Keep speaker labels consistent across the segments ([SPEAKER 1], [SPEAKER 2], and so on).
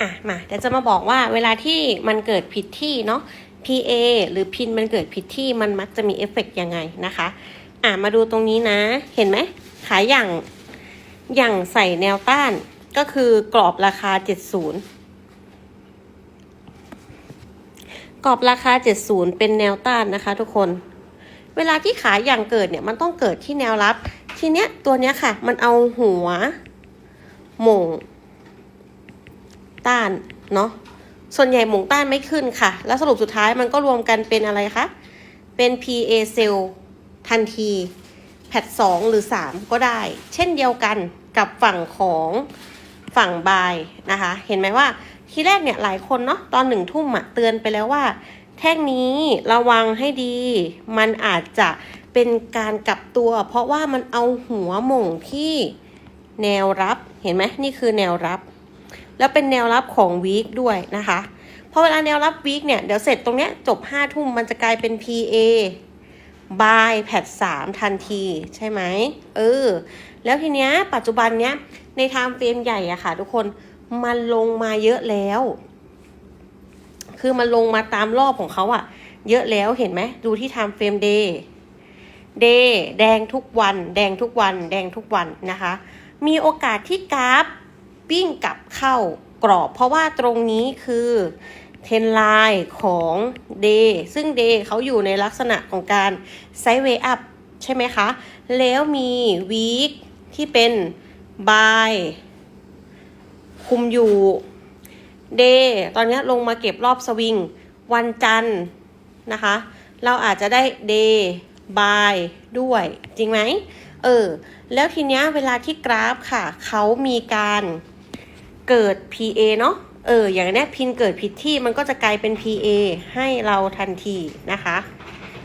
[SPEAKER 1] อะมาเดี๋ยวจะมาบอกว่าเวลาที่มันเกิดผิดที่เนาะ PA หรือพินมันเกิดผิดที่มันมักจะมีเอฟเฟกต์ยังไงนะคะ อะมาดูตรงนี้นะ เห็นไหมขายอย่างอย่างใส่แนวต้านก็คือกรอบราคา 70 กรอบราคา 70 เป็นแนวต้านนะคะ ทุกคน เวลาที่ขายอย่างเกิดเนี่ยมันต้องเกิดที่แนวรับ ทีเนี้ยตัวเนี้ยค่ะ มันเอาหัวหม่ง ต้านเนาะส่วนใหญ่หมงต้านไม่ขึ้นค่ะ แล้วสรุปสุดท้ายมันก็รวมกันเป็นอะไรคะเป็น PA เซลทันทีแพทสองหรือ 3 ก็ได้ เช่นเดียวกันกับฝั่งของฝั่งบายนะคะ เห็นไหมว่าทีแรกเนี่ยหลายคนเนาะตอนหนึ่งทุ่มอะเตือนไปแล้วว่า แท่งนี้ระวังให้ดี มันอาจจะเป็นการกลับตัว เพราะว่ามันเอาหัวหม่งที่แนวรับเห็นไหมนี่คือแนวรับ แล้วเป็นแนวรับของวีคด้วยนะคะพอเวลาแนวรับวีคเนี่ย เดี๋ยวเสร็จตรงเนี้ยจบห้าทุ่มมันจะกลายเป็น PA บายแพทสามทันทีใช่ไหมเออ แล้วทีเนี้ยปัจจุบันเนี้ยในไทม์เฟรมใหญ่อะค่ะ ทุกคนมันลงมาเยอะแล้ว คือมันลงมาตามรอบของเขาอะเยอะแล้วเห็นไหมดูที่ไทม์เฟรมเดย์เดย์แดงทุกวัน แดงทุกวัน แดงทุกวันนะคะ มีโอกาสที่กราฟ วิ่งกลับเข้ากรอบ เพราะว่าตรงนี้คือเทนไลน์ของ Day ซึ่ง Day เขาอยู่ในลักษณะของการไซด์เวย์อัพใช่ไหมคะ แล้วมี Week ที่เป็น Buy คุมอยู่ Day ตอนนี้ลงมาเก็บรอบสวิง วันจันทร์นะคะ เราอาจจะได้ Day Buy ด้วย จริงไหม เออ แล้วทีเนี้ยเวลาที่กราฟค่ะ เขามีการ เกิด PA เนาะเออ อย่างนี้พินเกิดผิดที่มันก็จะกลายเป็น PA ให้เราทันทีนะคะ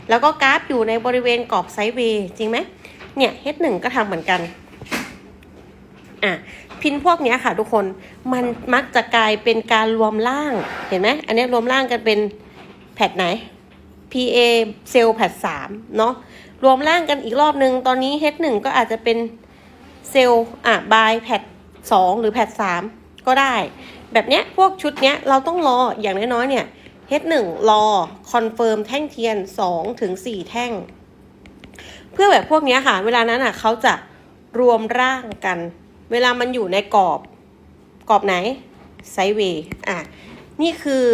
[SPEAKER 1] แล้วก็กราฟอยู่ในบริเวณกรอบไซด์เวย์จริงไหมเนี่ย H1 ก็ทำเหมือนกัน อะ พินพวกนี้ค่ะทุกคน มันมักจะกลายเป็นการรวมล่าง เห็นไหม อันนี้รวมล่างกันเป็นแพทไหน PA เซลล์แพทสามเนาะ รวมร่างกันอีกรอบนึง ตอนนี้ H1 ก็อาจจะเป็นเซลล์อะบายแพทสองหรือแพทสาม ก็ได้ แบบเนี้ยพวกชุดเนี้ยเราต้องรออย่างน้อยๆเนี่ย H1 รอคอนเฟิร์มแท่งเทียน2ถึง4แท่ง เพื่อแบบพวกเนี้ยค่ะ เวลานั้นอะเขาจะรวมร่างกัน เวลามันอยู่ในกรอบกรอบไหนไซเวย์อะนี่คือ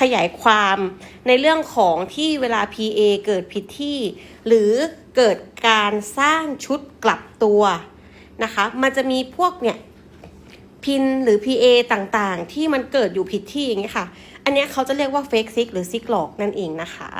[SPEAKER 1] ขยายความในเรื่องของที่เวลา PA เกิดผิดที่ หรือเกิดการสร้างชุดกลับตัวนะคะ มันจะมีพวกเนี่ย พินหรือ PA ต่างๆ ที่มันเกิดอยู่ผิดที่อย่างเงี้ยค่ะ อันนี้เขาจะเรียกว่า fake sick หรือ sick หลอกนั่นเองนะคะ